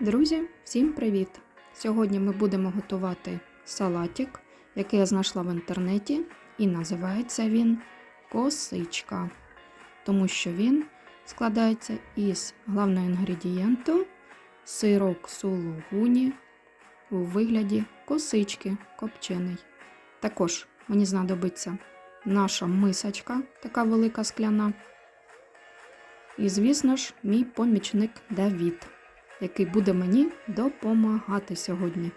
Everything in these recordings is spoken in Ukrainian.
Друзі, всім привіт! Сьогодні ми будемо готувати салатик, який я знайшла в інтернеті, і називається він косичка, тому що він складається із головного інгредієнту сирок сулугуні у вигляді косички копчений. Також мені знадобиться наша мисочка, така велика скляна. І, звісно ж, мій помічник Давід який буде мені допомагати сьогодні.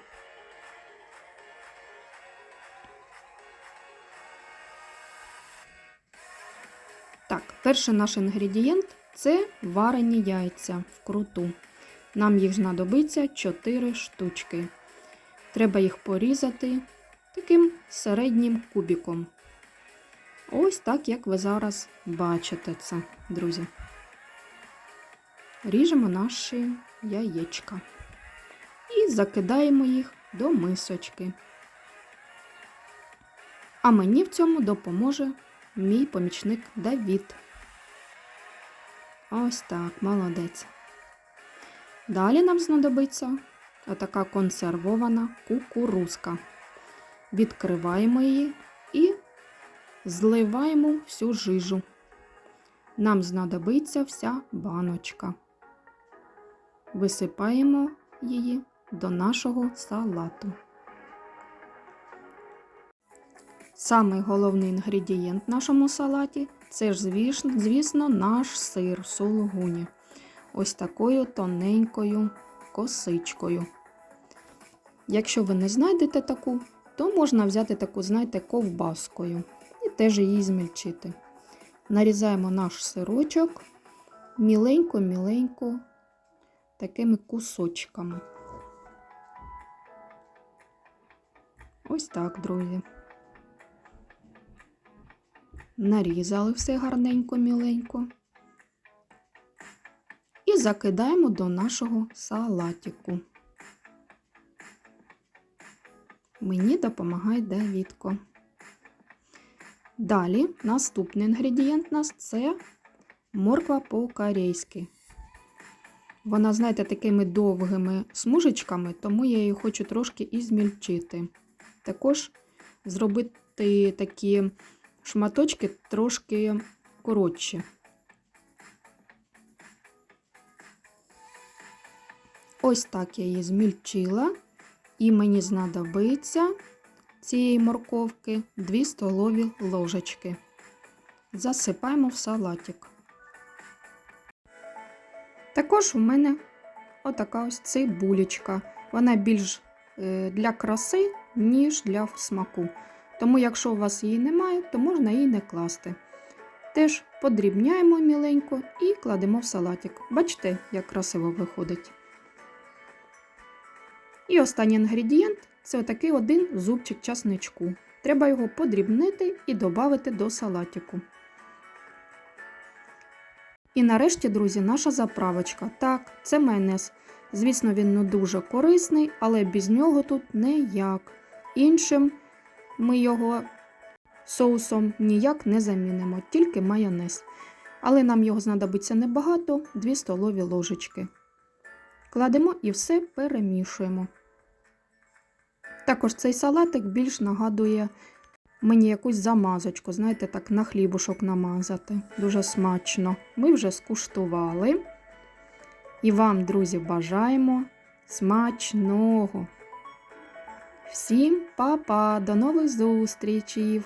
Так, перший наш інгредієнт це варені яйця вкруту. Нам їх знадобиться 4 штучки. Треба їх порізати таким середнім кубіком. Ось так, як ви зараз бачите це, друзі. Ріжемо наші яєчка і закидаємо їх до мисочки. А мені в цьому допоможе мій помічник Давід. Ось так, молодець. Далі нам знадобиться отака консервована кукурузка. Відкриваємо її і зливаємо всю жижу. Нам знадобиться вся баночка. Висипаємо її до нашого салату. Самий головний інгредієнт в нашому салаті це ж, звісно, наш сир сулугуні. Ось такою тоненькою косичкою. Якщо ви не знайдете таку, то можна взяти таку, знаєте, ковбаскою і теж її змільчити. Нарізаємо наш сирочок міленько-міленько такими кусочками. Ось так, друзі. Нарізали все гарненько, міленько. І закидаємо до нашого салатику. Мені допомагає Давідко. Далі наступний інгредієнт у нас це морква по-корейськи. Вона, знаєте, такими довгими смужечками, тому я її хочу трошки і змільчити. Також зробити такі шматочки трошки коротші. Ось так я її змільчила, і мені знадобиться цієї морковки 2 столові ложечки. Засипаємо в салатик. Також у мене отака ось цибулечка. Вона більш е, для краси, ніж для смаку. Тому, якщо у вас її немає, то можна її не класти. Теж подрібняємо міленько і кладемо в салатик. Бачите, як красиво виходить. І останній інгредієнт це отакий один зубчик часничку. Треба його подрібнити і додати до салатику. І нарешті, друзі, наша заправочка. Так, це майонез. Звісно, він не дуже корисний, але без нього тут ніяк. Іншим ми його соусом ніяк не замінимо, тільки майонез. Але нам його знадобиться небагато 2 столові ложечки. Кладемо і все перемішуємо. Також цей салатик більш нагадує мені якусь замазочку, знаєте, так на хлібушок намазати. Дуже смачно. Ми вже скуштували. І вам, друзі, бажаємо смачного. Всім па-па, до нових зустрічей!